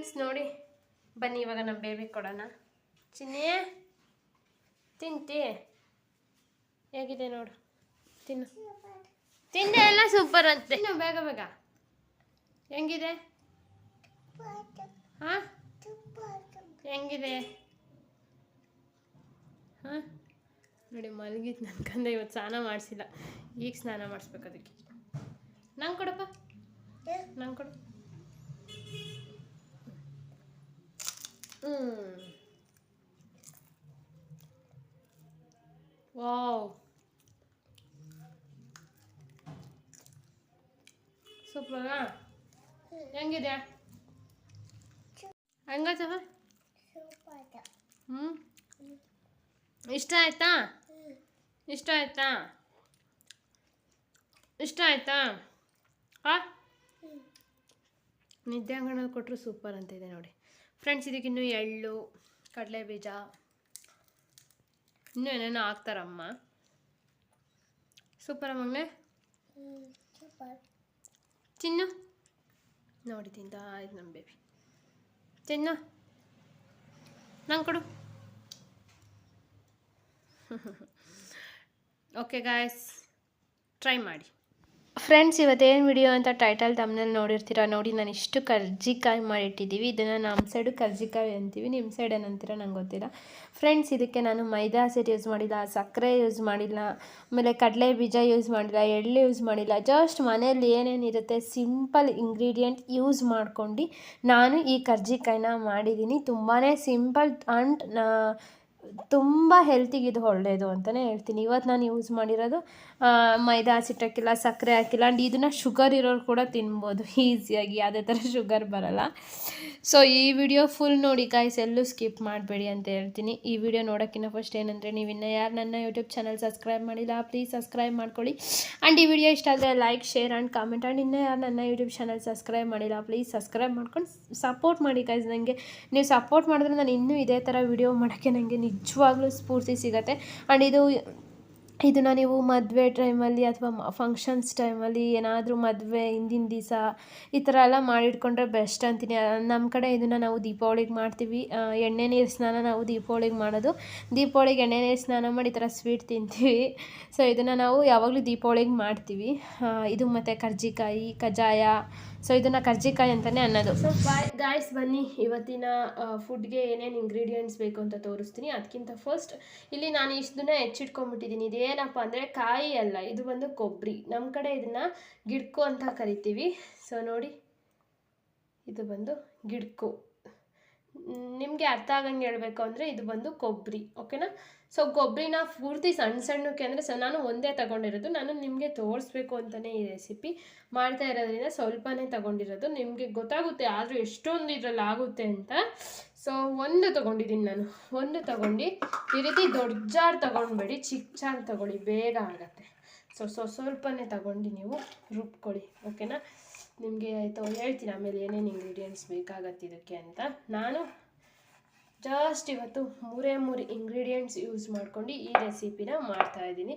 Friends ನೋಡಿ. ಬನ್ನಿ, ಇವಾಗ ನಮ್ಮ ಬೇಬಿ ಕೊಡೋಣ. ಚಿನ್ನಿ, ತಿಂತಿ. ಹೇಗಿದೆ ನೋಡು. ತಿನ್ನು. ತಿಂದೆ ಎಲ್ಲ ಸೂಪರ್ ಅಂತೆ. ತಿನ್ನು, ಬೇಗ ಬೇಗ. ಹೆಂಗಿದೆ? ಹಾಂ? ಹೆಂಗಿದೆ? ಹಾಂ? ನೋಡಿ ಮಲಗಿತ್ತು ನನ್ನ ಕಂದ, ಇವತ್ತು ಸ್ನಾನ ಮಾಡಿಸಿಲ್ಲ. ಈಗ ಸ್ನಾನ ಮಾಡಿಸ್ಬೇಕು ಅದಕ್ಕೆ. ನಂಗೆ ಕೊಡಪ್ಪ. ನಂಗೆ ಕೊಡು. ವಾವ್ ಸೂಪರಾ ಹೆಂಗಿದೆ? ಹಂಗತ್ತವ ಹ್ಮ್. ಇಷ್ಟ ಆಯ್ತಾ? ಇಷ್ಟ ಆಯ್ತಾ? ಇಷ್ಟ ಆಯ್ತಾ? ಆ? ನಿದ್ದೆ ಅಂಗಣದಲ್ಲಿ ಕೊಟ್ಟರು ಸೂಪರ್ ಅಂತ ಇದೆ ನೋಡಿ. ಫ್ರೆಂಡ್ಸ್ ಇದಕ್ಕಿನ್ನೂ ಎಳ್ಳು ಕಡಲೆ ಬೀಜ ಇನ್ನೂ ಏನೇನೋ ಹಾಕ್ತಾರಮ್ಮ. ಸೂಪರ್ ಅಮ್ಮನೆ ಚಿನ್ನು? ನೋಡಿ ತಿಂದ ಆಯ್ತು ನಮ್ಮ ಬೇಬಿ ಚಿನ್ನ? ನಂಗೆ ಕೊಡು. ಓಕೆ ಗಾಯ್ಸ್ ಟ್ರೈ ಮಾಡಿ. ಫ್ರೆಂಡ್ಸ್ ಇವತ್ತೇನು ವಿಡಿಯೋ ಅಂತ ಟೈಟಲ್ ತಮ್ಮನಲ್ಲಿ ನೋಡಿರ್ತೀರ? ನೋಡಿ, ನಾನು ಇಷ್ಟು ಕರ್ಜಿಕಾಯಿ ಮಾಡಿಟ್ಟಿದ್ದೀವಿ. ಇದನ್ನು ನಮ್ಮ ಸೈಡು ಕರ್ಜಿಕಾಯಿ ಅಂತೀವಿ. ನಿಮ್ಮ ಸೈಡ್ ಏನಂತೀರ ನಂಗೆ ಗೊತ್ತಿಲ್ಲ. ಫ್ರೆಂಡ್ಸ್ ಇದಕ್ಕೆ ನಾನು ಮೈದಾ ಹಸಿರು ಯೂಸ್ ಮಾಡಿಲ್ಲ, ಸಕ್ಕರೆ ಯೂಸ್ ಮಾಡಿಲ್ಲ, ಆಮೇಲೆ ಕಡಲೆ ಬೀಜ ಯೂಸ್ ಮಾಡಿಲ್ಲ, ಎಳ್ಳು ಯೂಸ್ ಮಾಡಿಲ್ಲ. ಜಸ್ಟ್ ಮನೆಯಲ್ಲಿ ಏನೇನಿರುತ್ತೆ ಸಿಂಪಲ್ ಇಂಗ್ರೀಡಿಯೆಂಟ್ ಯೂಸ್ ಮಾಡ್ಕೊಂಡು ನಾನು ಈ ಕರ್ಜಿಕಾಯಿನ ಮಾಡಿದ್ದೀನಿ. ತುಂಬಾ ಸಿಂಪಲ್ ಆ್ಯಂಡ್ ತುಂಬ ಹೆಲ್ತಿಗೆ ಇದು ಒಳ್ಳೆಯದು ಅಂತಲೇ ಹೇಳ್ತೀನಿ. ಇವತ್ತು ನಾನು ಯೂಸ್ ಮಾಡಿರೋದು ಮೈದಾ ಹಸಿಟ್ಟು ಹಾಕಿಲ್ಲ ಸಕ್ಕರೆ ಹಾಕಿಲ್ಲ ಆ್ಯಂಡ್ ಇದನ್ನು ಶುಗರ್ ಇರೋರು ಕೂಡ ತಿನ್ಬೋದು. ಈಸಿಯಾಗಿ ಯಾವುದೇ ಥರ ಶುಗರ್ ಬರಲ್ಲ. ಸೊ ಈ ವಿಡಿಯೋ ಫುಲ್ ನೋಡಿ ಕಾಯ್ಸ್ ಎಲ್ಲೂ ಸ್ಕಿಪ್ ಮಾಡಬೇಡಿ ಅಂತ ಹೇಳ್ತೀನಿ. ಈ ವಿಡಿಯೋ ನೋಡೋಕ್ಕಿಂತ ಫಸ್ಟ್ ಏನಂದರೆ, ನೀವು ಇನ್ನೂ ಯಾರು ನನ್ನ ಯೂಟ್ಯೂಬ್ ಚಾನಲ್ ಸಬ್ಸ್ಕ್ರೈಬ್ ಮಾಡಿಲ್ಲ ಪ್ಲೀಸ್ ಸಬ್ಸ್ಕ್ರೈಬ್ ಮಾಡ್ಕೊಳ್ಳಿ. ಆ್ಯಂಡ್ ಈ ವಿಡಿಯೋ ಇಷ್ಟ ಆದರೆ like share and comment and ಇನ್ನೂ ಯಾರು ನನ್ನ ಯೂಟ್ಯೂಬ್ ಚಾನಲ್ ಸಬ್ಸ್ಕ್ರೈಬ್ ಮಾಡಿಲ್ಲ ಪ್ಲೀಸ್ ಸಬ್ಸ್ಕ್ರೈಬ್ ಮಾಡ್ಕೊಂಡು ಸಪೋರ್ಟ್ ಮಾಡಿ ಕಾಯ್ಸ್ ನನಗೆ ನೀವು ಸಪೋರ್ಟ್ ಮಾಡಿದ್ರೆ ನಾನು ಇನ್ನೂ ಇದೇ ಥರ ವಿಡಿಯೋ ಮಾಡೋಕ್ಕೆ ನನಗೆ ನಿಜವಾಗ್ಲೂ ಸ್ಫೂರ್ತಿ ಸಿಗುತ್ತೆ. ಆ್ಯಂಡ್ ಇದು, ಇದನ್ನು ನೀವು ಮದುವೆ ಟೈಮಲ್ಲಿ ಅಥವಾ ಫಂಕ್ಷನ್ಸ್ ಟೈಮಲ್ಲಿ ಏನಾದರೂ ಮದುವೆ, ಹಿಂದಿನ ದಿವಸ ಈ ಥರ ಎಲ್ಲ ಮಾಡಿಟ್ಕೊಂಡ್ರೆ ಬೆಸ್ಟ್ ಅಂತೀನಿ. ನಮ್ಮ ಕಡೆ ಇದನ್ನು ನಾವು ದೀಪಾವಳಿಗೆ ಮಾಡ್ತೀವಿ. ಎಣ್ಣೆ ನೀರು ಸ್ನಾನ ನಾವು ದೀಪಾವಳಿಗೆ ಮಾಡೋದು. ದೀಪಾವಳಿಗೆ ಎಣ್ಣೆ ನೀರು ಸ್ನಾನ ಮಾಡಿ ಈ ಥರ ಸ್ವೀಟ್ ತಿಂತೀವಿ. ಸೊ ಇದನ್ನು ನಾವು ಯಾವಾಗಲೂ ದೀಪಾವಳಿಗೆ ಮಾಡ್ತೀವಿ. ಇದು ಮತ್ತು ಕರ್ಜಿಕಾಯಿ, ಕಜ್ಜಾಯ ಸೊ ಇದನ್ನು ಕರ್ಜಿಕಾಯಿ ಅಂತಲೇ ಅನ್ನೋದು. ಸೊ ಗಾಯ್ಸ್ ಬನ್ನಿ. ಇವತ್ತಿನ ಫುಡ್ಗೆ ಏನೇನು ಇಂಗ್ರೀಡಿಯೆಂಟ್ಸ್ ಬೇಕು ಅಂತ ತೋರಿಸ್ತೀನಿ. ಅದಕ್ಕಿಂತ ಫಸ್ಟ್ ಇಲ್ಲಿ ನಾನು ಇಷ್ಟನ್ನ ಹೆಚ್ಚಿಟ್ಕೊಂಡ್ಬಿಟ್ಟಿದ್ದೀನಿ ಇದೇನಪ್ಪ ಅಂದರೆ ಕಾಯಿ ಅಲ್ಲ, ಇದು ಬಂದು ಕೊಬ್ಬರಿ ನಮ್ಮ ಕಡೆ ಇದನ್ನು ಗಿಡ್ಕು ಅಂತ ಕರಿತೀವಿ. ಸೊ ನೋಡಿ, ಇದು ಬಂದು ಗಿಡ್ಕು. ನಿಮಗೆ ಅರ್ಥ ಆಗಂಗೆ ಹೇಳಬೇಕು ಅಂದರೆ ಇದು ಬಂದು ಕೊಬ್ಬರಿ ಓಕೆನಾ ಸೊ ಕೊಬ್ಬರಿನ ಪೂರ್ತಿ ಸಣ್ಣ ಸಣ್ಣಕ್ಕೆ ಅಂದರೆ ಸೊ, ನಾನು ಒಂದೇ ತಗೊಂಡಿರೋದು. ನಾನು ನಿಮಗೆ ತೋರಿಸ್ಬೇಕು ಅಂತಲೇ ಈ ರೆಸಿಪಿ ಮಾಡ್ತಾ ಇರೋದ್ರಿಂದ ಸ್ವಲ್ಪನೇ ತಗೊಂಡಿರೋದು. ನಿಮಗೆ ಗೊತ್ತಾಗುತ್ತೆ ಆದರೂ ಎಷ್ಟೊಂದು ಇದರಲ್ಲಿ ಆಗುತ್ತೆ ಅಂತ. ಸೊ ಒಂದು ತೊಗೊಂಡಿದ್ದೀನಿ ನಾನು. ಒಂದು ತಗೊಂಡು ಈ ರೀತಿ ದೊಡ್ಡ ಜಾರ್ ತೊಗೊಂಡ್ಬೇಡಿ, ಚಿಕ್ಕ ಜಾರ್ ತಗೊಳ್ಳಿ, ಬೇಗ ಆಗುತ್ತೆ. ಸೊ ಸೊ ಸ್ವಲ್ಪನೇ ತಗೊಂಡು ನೀವು ರುಬ್ಕೊಳ್ಳಿ ಓಕೆನಾ ನಿಮಗೆ ಆಯಿತು, ಹೇಳ್ತೀನಿ ಆಮೇಲೆ ಏನೇನು ಇಂಗ್ರೀಡಿಯೆಂಟ್ಸ್ ಬೇಕಾಗತ್ತೆ ಇದಕ್ಕೆ ಅಂತ. ನಾನು ಜಸ್ಟ್ ಇವತ್ತು ಮೂರೇ ಮೂರು ಇಂಗ್ರೀಡಿಯೆಂಟ್ಸ್ ಯೂಸ್ ಮಾಡ್ಕೊಂಡು ಈ ರೆಸಿಪಿನ ಮಾಡ್ತಾ ಇದ್ದೀನಿ.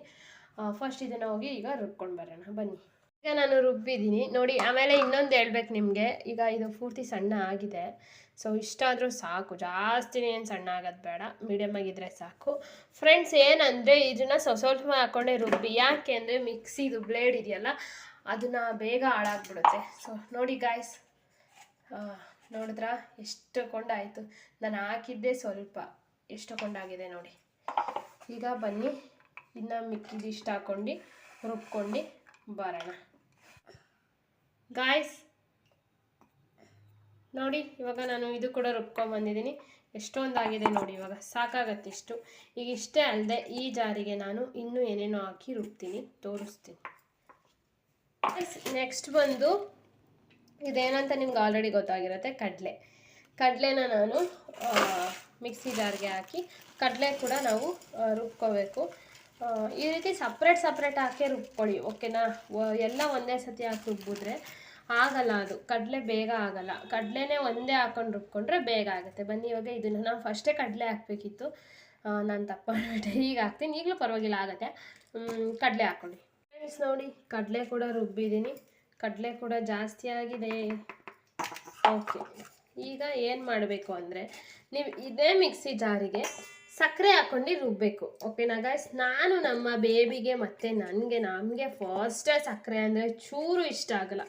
ಫಸ್ಟ್ ಇದನ್ನು ಹೋಗಿ ಈಗ ರುಬ್ಕೊಂಡು ಬರೋಣ. ಬನ್ನಿ. ಈಗ ನಾನು ರುಬ್ಬಿದ್ದೀನಿ. ನೋಡಿ, ಆಮೇಲೆ ಇನ್ನೊಂದು ಹೇಳ್ಬೇಕು ನಿಮಗೆ. ಈಗ ಇದು ಪೂರ್ತಿ ಸಣ್ಣ ಆಗಿದೆ. ಸೊ ಇಷ್ಟಾದರೂ ಸಾಕು. ಜಾಸ್ತಿನೇ ಏನು ಸಣ್ಣ ಆಗೋದು ಬೇಡ. ಮೀಡಿಯಮ್ ಆಗಿದ್ದರೆ ಸಾಕು. ಫ್ರೆಂಡ್ಸ್ ಏನಂದರೆ ಇದನ್ನು ಸ್ವಸ್ವಲ್ಪ ಹಾಕ್ಕೊಂಡೆ ರುಬ್ಬಿ. ಯಾಕೆ ಅಂದರೆ ಮಿಕ್ಸಿದು ಬ್ಲೇಡ್ ಇದೆಯಲ್ಲ ಅದನ್ನು ಬೇಗ ಹಾಳಾಗ್ಬಿಡುತ್ತೆ. ಸೊ ನೋಡಿ ಗಾಯ್ಸ್ ನೋಡಿದ್ರಾ? ಎಷ್ಟು ಕೊಂಡಾಯಿತು. ನಾನು ಹಾಕಿದ್ದೆ ಸ್ವಲ್ಪ ಎಷ್ಟು ಕೊಂಡಾಗಿದೆ ನೋಡಿ. ಈಗ ಬನ್ನಿ, ಇನ್ನು ಮಿಕ್ಕಿದ ಇಷ್ಟ ಹಾಕ್ಕೊಂಡು ರುಬ್ಕೊಂಡು ಬರೋಣ. ಗಾಯ್ಸ್ ನೋಡಿ, ಇವಾಗ ನಾನು ಇದು ಕೂಡ ರುಬ್ಕೊಂಬಂದಿದ್ದೀನಿ ಎಷ್ಟೊಂದಾಗಿದೆ ನೋಡಿ ಇವಾಗ. ಸಾಕಾಗತ್ತಿಷ್ಟು ಈಗ ಇಷ್ಟೇ ಅಲ್ಲದೆ ಈ ಜಾರಿಗೆ ನಾನು ಇನ್ನೂ ಏನೇನೋ ಹಾಕಿ ರುಬ್ತೀನಿ, ತೋರಿಸ್ತೀನಿ. ನೆಕ್ಸ್ಟ್ ಬಂದು ಇದೇನಂತ ನಿಮ್ಗೆ ಆಲ್ರೆಡಿ ಗೊತ್ತಾಗಿರುತ್ತೆ, ಕಡಲೆ. ಕಡಲೆನ ನಾನು ಮಿಕ್ಸಿ ಜಾರ್ಗೆ ಹಾಕಿ, ಕಡಲೆ ಕೂಡ ನಾವು ರುಬ್ಕೋಬೇಕು. ಈ ರೀತಿ ಸಪ್ರೇಟ್ ಸಪ್ರೇಟ್ ಹಾಕಿ ರುಬ್ಕೊಳ್ಳಿ ಓಕೆನಾ ಎಲ್ಲ ಒಂದೇ ಸತಿ ಹಾಕಿ ರುಬ್ಬಿದ್ರೆ ಆಗಲ್ಲ ಅದು. ಕಡಲೆ ಬೇಗ ಆಗಲ್ಲ. ಕಡಲೆನೇ ಒಂದೇ ಹಾಕೊಂಡು ರುಬ್ಕೊಂಡ್ರೆ ಬೇಗ ಆಗುತ್ತೆ. ಬನ್ನಿ, ಇವಾಗ ಇದನ್ನು ನಾವು ಫಸ್ಟೇ ಕಡಲೆ ಹಾಕಬೇಕಿತ್ತು. ನಾನು ತಪ್ಪ ಈಗ ಹಾಕ್ತೀನಿ. ಈಗಲೂ ಪರವಾಗಿಲ್ಲ, ಆಗುತ್ತೆ. ಕಡಲೆ ಹಾಕ್ಕೊಳ್ಳಿ. ಫ್ರೆಂಡ್ಸ್ ನೋಡಿ, ಕಡಲೆ ಕೂಡ ರುಬ್ಬಿದ್ದೀನಿ. ಕಡಲೆ ಕೂಡ ಜಾಸ್ತಿ ಆಗಿದೆ. ಓಕೆ ಈಗ ಏನು ಮಾಡಬೇಕು ಅಂದರೆ, ನೀವು ಇದೇ ಮಿಕ್ಸಿ ಜಾರಿಗೆ ಸಕ್ಕರೆ ಹಾಕ್ಕೊಂಡು ರುಬ್ಬಬೇಕು ಓಕೆನಾ ಗಾಯ್ಸ್ ನಾನು ನಮ್ಮ ಬೇಬಿಗೆ ಮತ್ತು ನನಗೆ, ನಮಗೆ ಫಸ್ಟೇ ಸಕ್ಕರೆ ಅಂದರೆ ಚೂರು ಇಷ್ಟ ಆಗಲ್ಲ.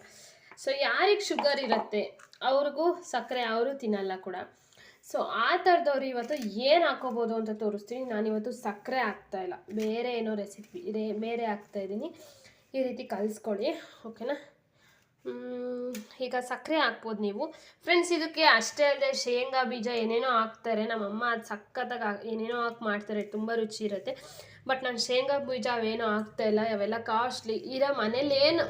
ಸೊ ಯಾರಿಗೆ ಶುಗರ್ ಇರುತ್ತೆ, ಅವ್ರಿಗೂ ಸಕ್ಕರೆ ಅವರು ತಿನ್ನಲ್ಲ ಕೂಡ. ಸೊ ಆ ಥರದವ್ರು ಇವತ್ತು ಏನು ಹಾಕೋಬೋದು ಅಂತ ತೋರಿಸ್ತೀನಿ. ನಾನು ಇವತ್ತು ಸಕ್ಕರೆ ಹಾಕ್ತಾ ಇಲ್ಲ. ಬೇರೆ ಏನೋ ರೆಸಿಪಿ ಬೇರೆ ಹಾಕ್ತಾ ಇದ್ದೀನಿ. ಈ ರೀತಿ ಕಲಿಸ್ಕೊಳ್ಳಿ ಓಕೆನಾ ಈಗ ಸಕ್ಕರೆ ಹಾಕ್ಬೋದು ನೀವು. ಫ್ರೆಂಡ್ಸ್ ಇದಕ್ಕೆ ಅಷ್ಟೇ ಅಲ್ಲದೆ ಶೇಂಗಾ ಬೀಜ ಏನೇನೋ ಹಾಕ್ತಾರೆ. ನಮ್ಮಮ್ಮ ಅದು ಸಕ್ಕತ್ತಾಗಿ ಏನೇನೋ ಹಾಕಿ ಮಾಡ್ತಾರೆ. ತುಂಬ ರುಚಿ ಇರುತ್ತೆ. ಬಟ್ ನಾನು ಶೇಂಗಾ ಬೀಜ ಅವೇನೋ ಇಲ್ಲ. ಅವೆಲ್ಲ ಕಾಸ್ಟ್ಲಿ ಇರೋ ಮನೇಲಿ ಏನು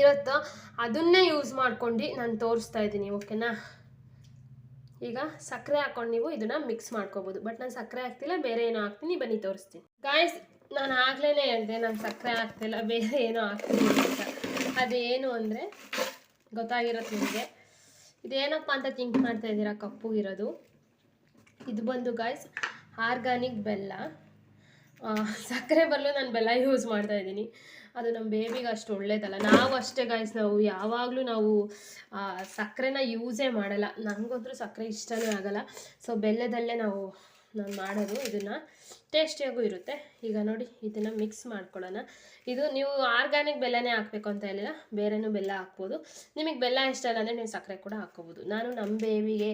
ಇರುತ್ತೋ ಅದನ್ನೇ ಯೂಸ್ ಮಾಡ್ಕೊಂಡು ನಾನು ತೋರಿಸ್ತಾ ಇದ್ದೀನಿ ಓಕೆನಾ ಈಗ ಸಕ್ಕರೆ ಹಾಕೊಂಡು ನೀವು ಇದನ್ನ ಮಿಕ್ಸ್ ಮಾಡ್ಕೋಬೋದು. ಬಟ್ ನಾನು ಸಕ್ಕರೆ ಹಾಕ್ತಿಲ್ಲ, ಬೇರೆ ಏನೋ ಹಾಕ್ತೀನಿ, ಬನ್ನಿ ತೋರಿಸ್ತೀನಿ. ಗಾಯ್ಸ್ ನಾನು ಆಗ್ಲೇ ಹೇಳಿದೆ, ನಾನು ಸಕ್ಕರೆ ಹಾಕ್ತಿಲ್ಲ, ಬೇರೆ ಏನೋ ಹಾಕ್ತೀನಿ ಅಂತ. ಅದೇನು ಅಂದರೆ, ಗೊತ್ತಾಗಿರೋದು ನಿಮಗೆ. ಇದೇನಪ್ಪ ಅಂತ ಥಿಂಕ್ ಮಾಡ್ತಾ ಇದ್ದೀರಾ? ಕಪ್ಪು ಇರೋದು. ಇದು ಬಂದು ಗಾಯ್ಸ್ ಆರ್ಗಾನಿಕ್ ಬೆಲ್ಲ. ಸಕ್ಕರೆ ಬರಲು ನಾನು ಬೆಲ್ಲ ಯೂಸ್ ಮಾಡ್ತಾ ಇದ್ದೀನಿ. ಅದು ನಮ್ಮ ಬೇಬಿಗೆ ಅಷ್ಟು ಒಳ್ಳೇದಲ್ಲ. ನಾವು ಅಷ್ಟೇ ಗಾಯ್ಸ್ ನಾವು ಯಾವಾಗಲೂ ನಾವು ಸಕ್ಕರೆನ ಯೂಸೇ ಮಾಡಲ್ಲ. ನನಗಂತೂ ಸಕ್ಕರೆ ಇಷ್ಟನೇ ಆಗಲ್ಲ. ಸೊ ಬೆಲ್ಲದಲ್ಲೇ ನಾವು, ನಾನು ಮಾಡೋದು, ಇದನ್ನು ಟೇಸ್ಟಿಯಾಗೂ ಇರುತ್ತೆ. ಈಗ ನೋಡಿ, ಇದನ್ನು ಮಿಕ್ಸ್ ಮಾಡ್ಕೊಳ್ಳೋಣ. ಇದು ನೀವು ಆರ್ಗ್ಯಾನಿಕ್ ಬೆಲ್ಲನೇ ಹಾಕಬೇಕು ಅಂತ ಹೇಳಿಲ್ಲ. ಬೇರೆನೂ ಬೆಲ್ಲ ಹಾಕ್ಬೋದು. ನಿಮಗೆ ಬೆಲ್ಲ ಇಷ್ಟ ಇಲ್ಲ ಅಂದರೆ ನೀವು ಸಕ್ಕರೆ ಕೂಡ ಹಾಕ್ಕೋಬೋದು. ನಾನು ನಮ್ಮ ಬೇಬಿಗೆ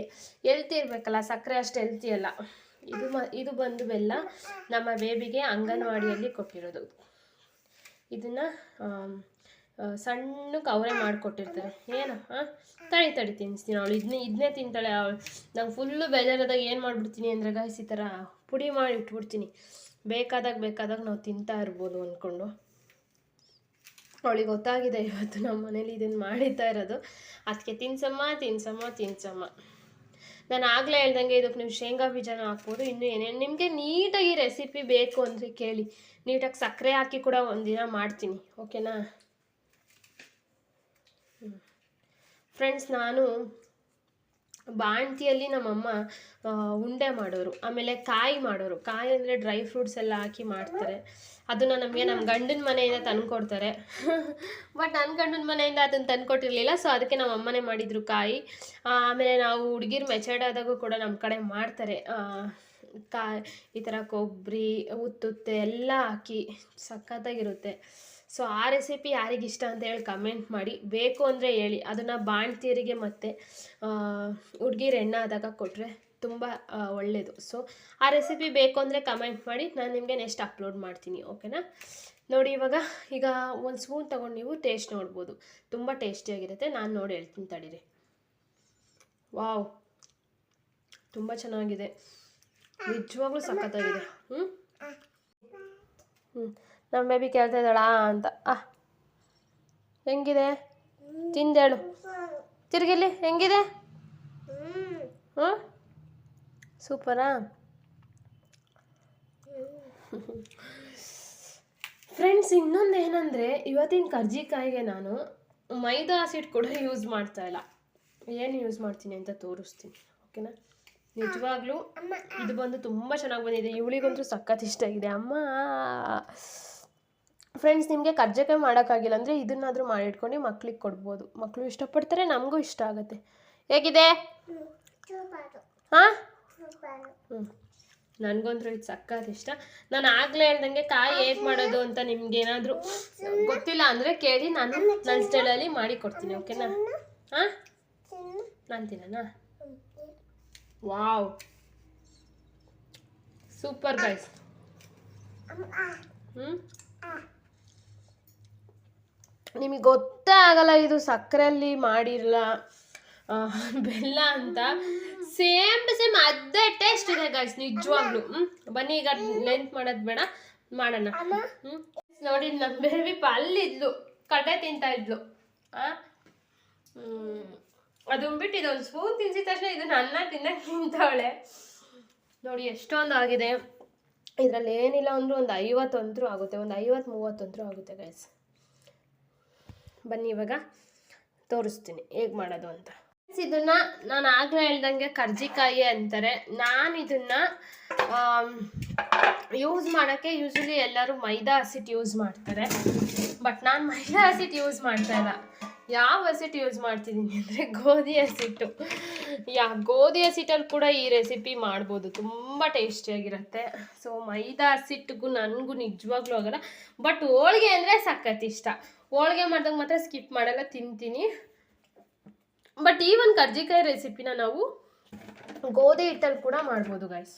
ಎಲ್ತಿ ಇರಬೇಕಲ್ಲ ಸಕ್ಕರೆ ಅಷ್ಟು ಎಲ್ತಿ ಅಲ್ಲ. ಇದು ಮ, ಇದು ಬಂದು ಬೆಲ್ಲ ನಮ್ಮ ಬೇಬಿಗೆ ಅಂಗನವಾಡಿಯಲ್ಲಿ ಕೊಟ್ಟಿರೋದು. ಇದನ್ನು ಸಣ್ಣಕ್ಕೆ ಅವರೇ ಮಾಡಿಕೊಟ್ಟಿರ್ತಾರೆ. ಏನು ಹಾಂ ತಡಿ ತಡಿ ತಿನ್ನಿಸ್ತೀನಿ ಅವಳು. ಇದನ್ನೇ ಇದನ್ನೇ ತಿಂತಾಳೆ ಅವಳು. ನಂಗೆ ಫುಲ್ಲು ಬೇಜಾರಾದಾಗ ಏನು ಮಾಡಿಬಿಡ್ತೀನಿ ಅಂದರೆ ಗಾಯ್ಸ್ ಈ ಥರ ಪುಡಿ ಮಾಡಿ ಇಟ್ಬಿಡ್ತೀನಿ. ಬೇಕಾದಾಗ ಬೇಕಾದಾಗ ನಾವು ತಿಂತಾ ಇರ್ಬೋದು ಅಂದ್ಕೊಂಡು ಅವಳಿಗೆ ಗೊತ್ತಾಗಿದೆ ಇವತ್ತು ನಮ್ಮ ಮನೇಲಿ ಇದನ್ನು ಮಾಡಿತಾ ಇರೋದು. ಅದಕ್ಕೆ ತಿನ್ಸಮ್ಮ ತಿನ್ಸಮ್ಮ ತಿನ್ಸಮ್ಮ. ನಾನು ಆಗಲೇ ಹೇಳ್ದಂಗೆ ಇದಕ್ಕೆ ನೀವು ಶೇಂಗಾ ಬೀಜನ ಹಾಕ್ಬೋದು. ಇನ್ನೂ ಏನೇನು ನಿಮಗೆ ನೀಟಾಗಿ ರೆಸಿಪಿ ಬೇಕು ಅಂದರೆ ಕೇಳಿ. ನೀಟಾಗಿ ಸಕ್ಕರೆ ಹಾಕಿ ಕೂಡ ಒಂದಿನ ಮಾಡ್ತೀನಿ. ಓಕೆನಾ? ಫ್ರೆಂಡ್ಸ್ ನಾನು ಬಾಣ್ತಿಯಲ್ಲಿ ನಮ್ಮಮ್ಮ ಉಂಡೆ ಮಾಡೋರು. ಆಮೇಲೆ ಕಾಯಿ ಮಾಡೋರು. ಕಾಯಿ ಅಂದರೆ ಡ್ರೈ ಫ್ರೂಟ್ಸ್ ಎಲ್ಲ ಹಾಕಿ ಮಾಡ್ತಾರೆ. ಅದನ್ನು ನಮಗೆ ನಮ್ಮ ಗಂಡನ ಮನೆಯಿಂದ ತಂದ್ಕೊಡ್ತಾರೆ ಬಟ್ ನನ್ನ ಗಂಡನ ಮನೆಯಿಂದ ಅದನ್ನು ತಂದ್ಕೊಟ್ಟಿರ್ಲಿಲ್ಲ ಸೊ ಅದಕ್ಕೆ ನಮ್ಮ ಅಮ್ಮನೆ ಮಾಡಿದ್ರು ಕಾಯಿ. ಆಮೇಲೆ ನಾವು ಹುಡುಗಿರು ಮೆಚರ್ಡ್ ಆದಾಗೂ ಕೂಡ ನಮ್ಮ ಕಡೆ ಮಾಡ್ತಾರೆ. ಕಾ, ಈ ಥರ ಕೊಬ್ಬರಿ ಉತ್ತುತ್ತೆ ಎಲ್ಲ ಹಾಕಿ ಸಖತ್ತಾಗಿರುತ್ತೆ. ಸೊ ಆ ರೆಸಿಪಿ ಯಾರಿಗಿಷ್ಟ ಅಂತ ಹೇಳಿ ಕಮೆಂಟ್ ಮಾಡಿ. ಬೇಕು ಅಂದರೆ ಹೇಳಿ. ಅದನ್ನು ಬಾಣ್ತಿಯರಿಗೆ ಮತ್ತು ಹುಡುಗಿರು ಎಣ್ಣೆ ಆದಾಗ ಕೊಟ್ಟರೆ ತುಂಬ ಒಳ್ಳೆಯದು ಸೊ ಆ ರೆಸಿಪಿ ಬೇಕು ಅಂದರೆ ಕಮೆಂಟ್ ಮಾಡಿ ನಾನು ನಿಮಗೆ ನೆಕ್ಸ್ಟ್ ಅಪ್ಲೋಡ್ ಮಾಡ್ತೀನಿ ಓಕೆನಾ ನೋಡಿ ಇವಾಗ ಈಗ ಒಂದು ಸ್ಪೂನ್ ತೊಗೊಂಡು ನೀವು ಟೇಸ್ಟ್ ನೋಡ್ಬೋದು. ತುಂಬ ಟೇಸ್ಟಿಯಾಗಿರುತ್ತೆ ನಾನು ನೋಡಿ ಹೇಳ್ತೀನಿ ತಡೀರಿ. ವಾವ್ ತುಂಬ ಚೆನ್ನಾಗಿದೆ. ನಿಜವಾಗ್ಲೂ ಸಖತ್ತಾಗಿದೆ. ಹ್ಞೂ ಹ್ಞೂ ನಮ್ಮ ಬೇಬಿ ಕೇಳ್ತಾ ಇದ್ದಾಳಾ ಅಂತ. ಆ ಹೆಂಗಿದೆ? ತಿಂದೇಳು ತಿರ್ಗಿಲಿ ಹೆಂಗಿದೆ? ಹ್ಞೂ ಸೂಪರಾ? ಫ್ರೆಂಡ್ಸ್ ಇನ್ನೊಂದು ಏನಂದರೆ ಇವತ್ತಿನ ಕರ್ಜಿಕಾಯಿಗೆ ನಾನು ಮೈದಾ ಹಸಿಟ್ಟು ಕೂಡ ಯೂಸ್ ಮಾಡ್ತಾ ಇಲ್ಲ. ಏನು ಯೂಸ್ ಮಾಡ್ತೀನಿ ಅಂತ ತೋರಿಸ್ತೀನಿ ಓಕೆನಾ ನಿಜವಾಗ್ಲೂ ಇದು ಬಂದು ತುಂಬ ಚೆನ್ನಾಗಿ ಬಂದಿದೆ. ಇವಳಿಗಂತೂ ಸಖತ್ ಇಷ್ಟ ಆಗಿದೆ. ಅಮ್ಮ! ಫ್ರೆಂಡ್ಸ್ ನಿಮಗೆ ಕರ್ಜಿಕಾಯಿ ಮಾಡೋಕ್ಕಾಗಿಲ್ಲ ಅಂದರೆ ಇದನ್ನಾದರೂ ಮಾಡಿಟ್ಕೊಂಡು ಮಕ್ಳಿಗೆ ಕೊಡ್ಬೋದು. ಮಕ್ಕಳು ಇಷ್ಟಪಡ್ತಾರೆ ನಮಗೂ ಇಷ್ಟ ಆಗುತ್ತೆ. ಹೇಗಿದೆ? ಹಾಂ? ಹ್ಞೂ ನನಗಂತೂ ಇದು ಸಕ್ಕತ್ ಇಷ್ಟ. ನಾನು ಆಗಲೇ ಹೇಳ್ದಂಗೆ ಕಾಯಿ ಹೇಗೆ ಮಾಡೋದು ಅಂತ ನಿಮ್ಗೆ ಏನಾದರೂ ಗೊತ್ತಿಲ್ಲ ಅಂದರೆ ಕೇಳಿ ನಾನು ನನ್ನ ಸ್ಟೈಲಲ್ಲಿ ಮಾಡಿ ಕೊಡ್ತೀನಿ ಓಕೆನಾ ಹಾಂ? ನಾನು ವಾವ್. Super guys. ಹ್ಞೂ ನಿಮಗೆ ಗೊತ್ತೇ ಆಗಲ್ಲ ಇದು ಸಕ್ಕರೆಯಲ್ಲಿ ಮಾಡಿರಲ್ಲ ಬೆಲ್ಲ ಅಂತ ಸೇಮ್ ಟು ಸೇಮ್ ಅದೇ ಟೇಸ್ಟ್ ಇದೆ ಗಾಯ್ಸ್ ನಿಜವಾಗ್ಲು. ಹ್ಮ್ ಬನ್ನಿ ಈಗ ಲೆಂತ್ ಮಾಡೋದು ಬೇಡ ಮಾಡೋಣ. ಹ್ಮ್ ನೋಡಿ ನಮ್ಮ ಬೇಬಿ ಅಲ್ಲಿದ್ಲು ಕಡೆ ತಿಂತಾ ಇದ್ಲು. ಆ ಹ್ಮ್. ಅದು ಬಿಟ್ಟು ಇದೊಂದು ಸ್ಪೂನ್ ತಿನ್ಸಿದ ತಕ್ಷಣ ಇದನ್ನ ಅನ್ನ ತಿನ್ನಕ್ಕೆ ತಿಂತಾವಳೆ ನೋಡಿ ಎಷ್ಟೊಂದು ಆಗಿದೆ. ಇದರಲ್ಲಿ ಏನಿಲ್ಲ ಅಂದರೂ ಒಂದು ಐವತ್ತಂತರೂ ಆಗುತ್ತೆ ಒಂದು ಐವತ್ತು ಮೂವತ್ತಂತರೂ ಆಗುತ್ತೆ ಗೈಸ್ ಬನ್ನಿ ಇವಾಗ ತೋರಿಸ್ತೀನಿ ಹೇಗೆ ಮಾಡೋದು ಅಂತ. ಇದನ್ನ ನಾನು ಆಗಲೇ ಹೇಳ್ದಂಗೆ ಕರ್ಜಿಕಾಯಿ ಅಂತಾರೆ. ನಾನು ಇದನ್ನ ಯೂಸ್ ಮಾಡೋಕ್ಕೆ ಯೂಶಲಿ ಎಲ್ಲರೂ ಮೈದಾ ಹಸಿಟ್ಟು ಯೂಸ್ ಮಾಡ್ತಾರೆ. ಬಟ್ ನಾನು ಮೈದಾ ಹಸಿಟ್ಟು ಯೂಸ್ ಮಾಡ್ತಾ ಇಲ್ಲ. ಯಾವ ಹಸಿಟ್ಟು ಯೂಸ್ ಮಾಡ್ತಿದ್ದೀನಿ ಅಂದರೆ ಗೋಧಿ ಹಸಿಟ್ಟು ಯಾ, ಗೋಧಿ ಹಸಿಟ್ಟಲ್ಲಿ ಕೂಡ ಈ ರೆಸಿಪಿ ಮಾಡ್ಬೋದು. ತುಂಬ ಟೇಸ್ಟಿಯಾಗಿರುತ್ತೆ ಸೊ ಮೈದಾ ಹಸಿಟ್ಟಿಗೂ ನನಗೂ ನಿಜವಾಗ್ಲೂ ಆಗಲ್ಲ. ಬಟ್ ಹೋಳಿಗೆ ಅಂದರೆ ಸಖತ್ ಇಷ್ಟ. ಹೋಳಿಗೆ ಮಾಡಿದಾಗ ಮಾತ್ರ ಸ್ಕಿಪ್ ಮಾಡಲ್ಲ, ತಿಂತೀನಿ. ಬಟ್ ಈ ಒಂದು ಕರ್ಜಿಕಾಯಿ ರೆಸಿಪಿನ ನಾವು ಗೋಧಿ ಹಿಟ್ಟಲ್ಲಿ ಕೂಡ ಮಾಡ್ಬೋದು ಗೈಸ್